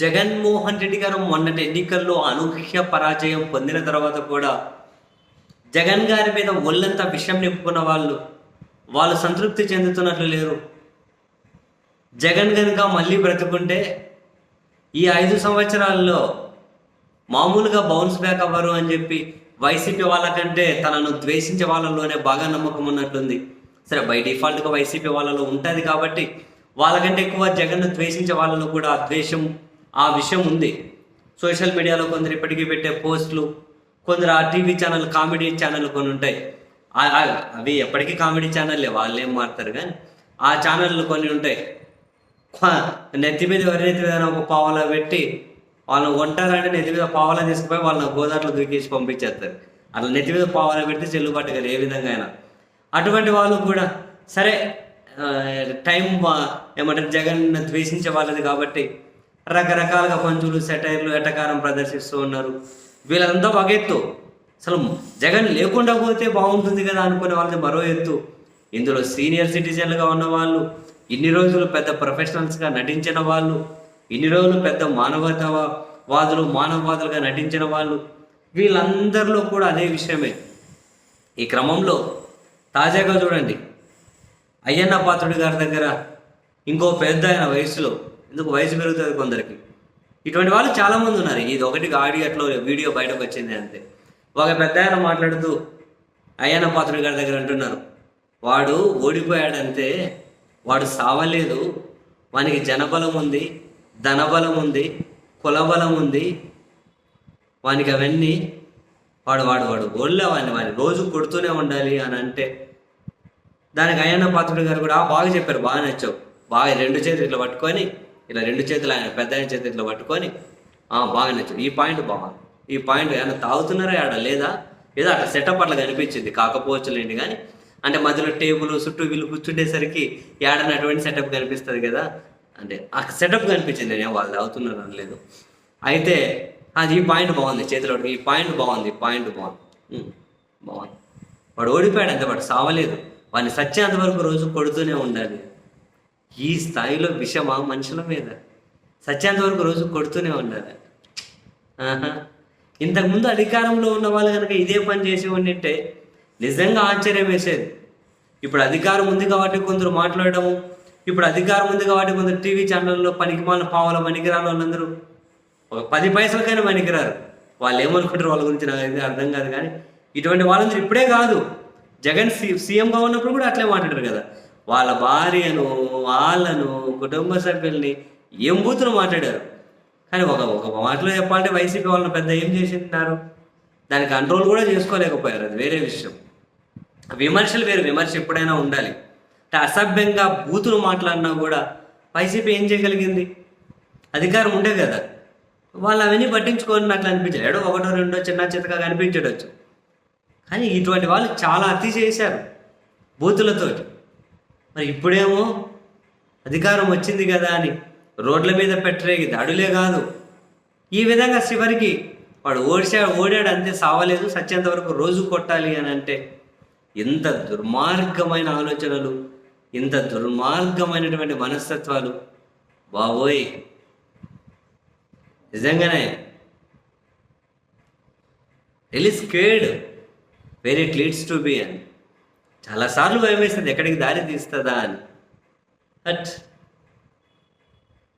జగన్మోహన్ రెడ్డి గారు మొన్నటి ఎన్నికల్లో అనూహ్య పరాజయం పొందిన తర్వాత కూడా జగన్ గారి మీద ఒళ్ళంతా విషయం నింపుకున్న వాళ్ళు వాళ్ళు సంతృప్తి చెందుతున్నట్లు లేరు. జగన్ కనుక మళ్ళీ బ్రతుకుంటే ఈ ఐదు సంవత్సరాల్లో మామూలుగా బౌన్స్ బ్యాక్ అవ్వరు అని చెప్పి వైసీపీ వాళ్ళకంటే తనను ద్వేషించే వాళ్ళలోనే బాగా నమ్మకం ఉన్నట్లుంది. సరే బై డిఫాల్ట్గా వైసీపీ వాళ్ళలో ఉంటుంది కాబట్టి వాళ్ళకంటే ఎక్కువ జగన్ను ద్వేషించే వాళ్ళలో కూడా ద్వేషం ఆ విషయం ఉంది. సోషల్ మీడియాలో కొందరు ఇప్పటికీ పెట్టే పోస్టులు కొందరు ఆ టీవీ ఛానల్ కామెడీ ఛానల్ కొన్ని ఉంటాయి. అవి ఎప్పటికీ కామెడీ ఛానల్లే వాళ్ళు ఏం మారుతారు కానీ ఆ ఛానళ్ళు కొన్ని ఉంటాయి. నెత్తి మీద ఎవరి నెత్తి మీద ఒక పావలా పెట్టి వాళ్ళని కొంటారంటే నెత్తి మీద పావలా తీసుకుపోయి వాళ్ళని గోదావరిలో దూకేసి పంపించేస్తారు. అట్లా నెత్తి మీద పావలా పెడితే చెల్లుబాటు కదా ఏ విధంగా అయినా. అటువంటి వాళ్ళు కూడా సరే టైం ఏమంటారు జగన్ ద్వేషించే వాళ్ళది కాబట్టి రకరకాలుగా పంచులు సెటైర్లు ఎటకారం ప్రదర్శిస్తూ ఉన్నారు. వీళ్ళంతా ఒక ఎత్తు. అసలు జగన్ లేకుండా పోతే బాగుంటుంది కదా అనుకునే వాళ్ళది మరో ఎత్తు. ఇందులో సీనియర్ సిటిజన్లుగా ఉన్న వాళ్ళు ఇన్ని రోజులు పెద్ద ప్రొఫెషనల్స్గా నటించిన వాళ్ళు ఇన్ని రోజులు పెద్ద మానవతావాదులు మానవవాదులుగా నటించిన వాళ్ళు వీళ్ళందరిలో కూడా అదే విషయమే. ఈ క్రమంలో తాజాగా చూడండి. అయ్యన్న పాత్రుడి గారి దగ్గర ఇంకో పెద్ద ఆయన వయసులో ఎందుకు వయసు పెరుగుతుంది కొందరికి? ఇటువంటి వాళ్ళు చాలామంది ఉన్నారు. ఇది ఒకటి ఆడియోట్లో వీడియో బయటకు వచ్చింది అంతే. ఒక పెద్ద ఆయన మాట్లాడుతూ అయ్యన్న పాత్రుడి గారి దగ్గర అంటున్నారు వాడు ఓడిపోయాడంతే వాడు సావలేదు. వానికి జనబలం ఉంది ధనబలం ఉంది కులబలం ఉంది. వానికి అవన్నీ వాడు వాడు వాడు ఓళ్ళే వాడిని వాడిని రోజు కొడుతూనే ఉండాలి అని అంటే దానికి అయ్యన్న పాత్రుడు గారు కూడా బాగా చెప్పారు బాగా నచ్చావు. బాగా రెండు చేతులు ఇట్లా పట్టుకొని ఇలా రెండు చేతులు ఆయన పెద్ద ఆయన చేతి ఇట్లా పట్టుకొని బాగా నచ్చావు ఈ పాయింట్ బాగుంది ఈ పాయింట్ ఏమైనా తాగుతున్నారా ఆడ? లేదా? ఏదో అట్లా సెటప్ అట్లా కనిపించింది. కాకపోవచ్చులేండి కానీ అంటే మధ్యలో టేబుల్ చుట్టూ వీళ్ళు కూర్చుండేసరికి ఏడనటువంటి సెటప్ కనిపిస్తుంది కదా? అంటే ఆ సెటప్ కనిపించింది నేను వాళ్ళు తాగుతున్నారు అనలేదు. అయితే అది ఈ పాయింట్ బాగుంది చేతిలో ఈ పాయింట్ బాగుంది పాయింట్ బాగుంది. బాగుంది. వాడు ఓడిపోయాడు అంతే వాడు సావలేదు. వాడిని సత్యాంత వరకు రోజు కొడుతూనే ఉండాలి. ఈ స్థాయిలో విషమా? మనుషుల మీద. సత్యాంత వరకు రోజు కొడుతూనే ఉండాలి. ఇంతకుముందు అధికారంలో ఉన్న వాళ్ళు కనుక ఇదే పని చేసి ఉండింటే నిజంగా ఆశ్చర్యం వేసేది. ఇప్పుడు అధికారం ఉంది కాబట్టి కొందరు మాట్లాడడము ఇప్పుడు అధికారం ఉంది కాబట్టి కొందరు టీవీ ఛానల్లో పనికిమాల పావుల పనికిరాని వాళ్ళందరూ ఒక పది పైసలకైనా పనికిరారు. వాళ్ళు ఏమనుకుంటారు వాళ్ళ గురించి నాకు అయితే అర్థం కాదు కానీ ఇటువంటి వాళ్ళందరూ ఇప్పుడే కాదు. జగన్ సీ సీఎంగా ఉన్నప్పుడు కూడా అట్లే మాట్లాడారు కదా. వాళ్ళ భార్యను వాళ్ళను కుటుంబ సభ్యుల్ని ఏం బూతులు మాట్లాడారు. కానీ ఒక ఒక మాటలో చెప్పాలంటే వైసీపీ వాళ్ళని పెద్ద ఏం చేసినారు దాన్ని కంట్రోల్ కూడా చేసుకోలేకపోయారు. అది వేరే విషయం. విమర్శలు వేరు. విమర్శ ఎప్పుడైనా ఉండాలి. అసభ్యంగా బూతులు మాట్లాడినా కూడా వైసీపీ ఏం చేయగలిగింది? అధికారం ఉండే కదా. వాళ్ళు అవన్నీ పట్టించుకోనట్లు అనిపించారు ఏడో ఒకటో రెండో చిన్న చితగా కనిపించడచ్చు. కానీ ఇటువంటి వాళ్ళు చాలా అతి చేశారు బూతులతో మరి ఇప్పుడేమో అధికారం వచ్చింది కదా అని రోడ్ల మీద పెట్టరేగి దాడులే కాదు. ఈ విధంగా చివరికి వాడు ఓడిచా ఓడాడు అంతే సావలేదు. సత్యంత వరకు రోజు కొట్టాలి అని అంటే ఇంత దుర్మార్గమైన ఆలోచనలు ఇంత దుర్మార్గమైనటువంటి మనస్తత్వాలు బాబోయ్. నిజంగానే really కేడ్ very it leads to be అని చాలాసార్లు భయం వేస్తుంది ఎక్కడికి దారి తీస్తుందా అని. బట్